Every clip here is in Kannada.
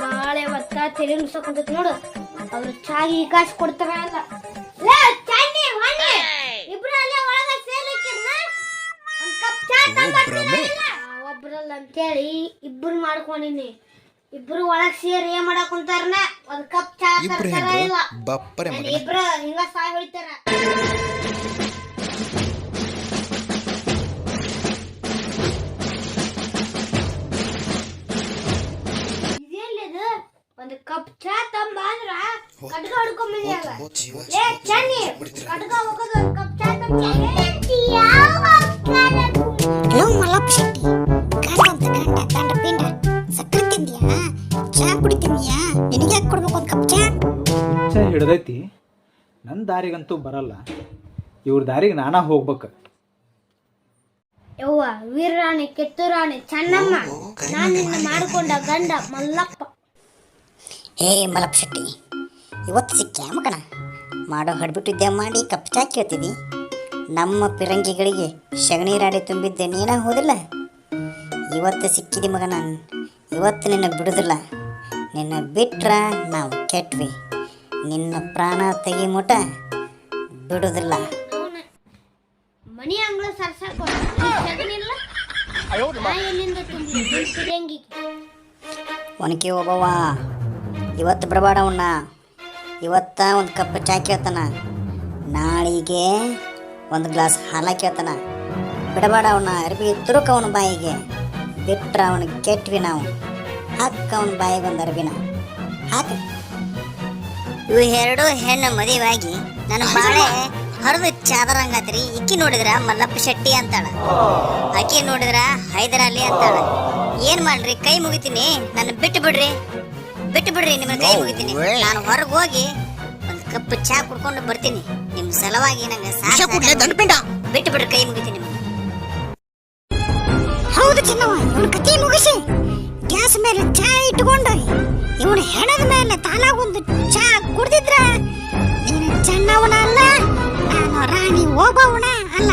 ಬಾಳ ಒತ್ತ ತಲೆ ನುಸಕೊಂತೈತಿ ನೋಡು. ಅವ್ರು ಚಾಗಿ ಕಾಸು ಕೊಡ್ತಾರ ಅಲ್ಲ? ಒಬ್ರಲ್ಲ ಅಂತೇಳಿ ಇಬ್ರು ಮಾಡ್ಕೊಂಡಿನಿ. ಇಬ್ರು ಒಳಗ್ ಸೇರಿ ಏನ್ ಮಾಡಕ್ ಕುಂತಾರನ? ಒಂದ್ ಕಪ್ ಚಾ ತರ್ತಾರ ಇಲ್ಲ. ಇಬ್ರು ಹಿಂಗ ಸಾಯ್ ಹೊಡಿತಾರ. ಒಂದು ಕಪ್ ಚಾ ತಂಬ ಅಂದ್ರ ಏ ಚನ್ನಿ ಹೋಗೋದು ಒಂದ್ ಕಪ್ ಚಾ ತಂಬ. ಶೆಟ್ಟಿ ಅಂತ ಪಿಂಡ ಸಕ್ಕರೆ ತಿಂದ್ಯಾ? ಚಾ ಕುಡಿತಿದ್ಯಾ ನಿನಗೆ ಯಾಕೆ ಕೊಡ್ಬೇಕು ಒಂದು ಕಪ್ ಚಾ? ಹಿಡ್ದೈತಿ. ನನ್ನ ದಾರಿಗಂತೂ ಬರಲ್ಲ. ಇವ್ರ ದಾರಿಗೆ ನಾನಾ ಹೋಗ್ಬೇಕು. ಯವ್ವ ವೀರರಾಣಿ ಕಿತ್ತೂರಾಣಿ ಚೆನ್ನಮ್ಮ. ನಾನು ನಿನ್ನ ಮಾಡಿಕೊಂಡ ಗಂಡ ಮಲ್ಲಪ್ಪ. ಏ ಮಲಪ್ ಶೆಟ್ಟಿ ಇವತ್ತು ಸಿಕ್ಕ್ಯಾ ಮಗನ? ಮಾಡೋ ಹಡ್ಬಿಟ್ಟಿದ್ದೆ ಮಾಡಿ ಕಪ್ ಚಾ ಕೇಳ್ತಿದ್ದಿ ನಮ್ಮ ಪಿರಂಗಿಗಳಿಗೆ ಸಗಣಿ ರಾಡಿ ತುಂಬಿದ್ದೆ ನೀನ ಹೋದಿಲ್ಲ? ಇವತ್ತು ಸಿಕ್ಕಿದಿ ಮಗನ ಇವತ್ತು ನಿನ್ನ ಬಿಡುದಿಲ್ಲ. ನಿನ್ನ ಬಿಟ್ರ ನಾವು ಕೆಟ್ವಿ. ನಿನ್ನ ಪ್ರಾಣ ತೆಗಿ ಮುಟ ಬಿಡುದಿಲ್ಲ. ಮನಿ ಅಂಗಳ ಒನಕೆ ಒಬ್ಬವ ಇವತ್ತು ಬರಬೇಡವನ್ನ ಇವತ್ತ ಒಂದು ಕಪ್ ಚಾ ಕೇಳ್ತಾನ. ನಾಳಿಗೆ ಒಂದು ಗ್ಲಾಸ್ ಹಾಲ ಕೇಳ್ತಾನ. ಬಿಡಬೇಡ ಅವನ, ಅರ್ಬಿ ತುರುಕ ಅವನ ಬಾಯಿಗೆ. ಬಿಟ್ರ ಅವನಿಗೆ ಕೆಟ್ವಿ ನಾವು. ಹಾಕ ಅವನ ಬಾಯಿಗೆ ಒಂದು ಅರ್ಬಿನ. ಹಾಕ. ಇವು ಎರಡು ಹೆಣ್ಣು ಮದುವೆಯಾಗಿ ನನ್ನ ಬಾಳೆ ಹರಿದು ಚಾದರಂಗಾತ್ರಿ ಇಕ್ಕಿ ನೋಡಿದ್ರ ಮಲ್ಲಪ್ಪ ಶೆಟ್ಟಿ ಅಂತಾಳ. ಅಕ್ಕಿ ನೋಡಿದ್ರ ಹೈದರಾಲಿ ಅಂತಾಳ. ಏನ್ ಮಾಡ್ರಿ? ಕೈ ಮುಗಿತೀನಿ. ನನ್ನ ಬಿಟ್ಟು ಬಿಡ್ರಿ ಬಿಟ್ಟು ಬಿಡ್ರಿ ನಿಮ್ಮ ಕೈ ಮುಗಿತೀನಿ. ನಾನು ಹೊರಗೆ ಹೋಗಿ ಒಂದು ಕಪ್ ಚಾ ಕುಡ್ಕೊಂಡು ಬರ್ತೀನಿ. ನಿಮ್ ಸಲುವಾಗಿ ನಂಗೆ ಸಾಕು ಬಿಟ್ಟು ಬಿಡ್ರಿ ಕೈ ಮುಗಿತೀನಿ ಹೌದು ಚಿನ್ನವ ಇವನ ಕತಿ ಮುಗಿಸಿ. ಗ್ಯಾಸ್ ಮೇಲೆ ಚಾ ಇಟ್ಕೊಂಡು ಇವನು ಹೆಣದ ಮೇಲೆ ತಾನಾಗೊಂದು ಚಾ ಕುಡ್ದಿದ್ರ ನೀನು ಚೆನ್ನವನ ಅಲ್ಲ ನಾನು ರಾಣಿ ಓಬವಣ ಅಲ್ಲ.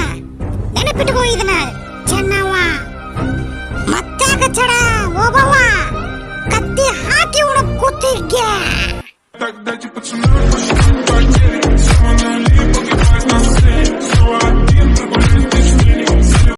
ನೆನಪಿಟ್ಕೋ ಇದನ್ನ ಚೆನ್ನವ ಮತ್ತಾಗ ಚಡ ಓಬವ್ವ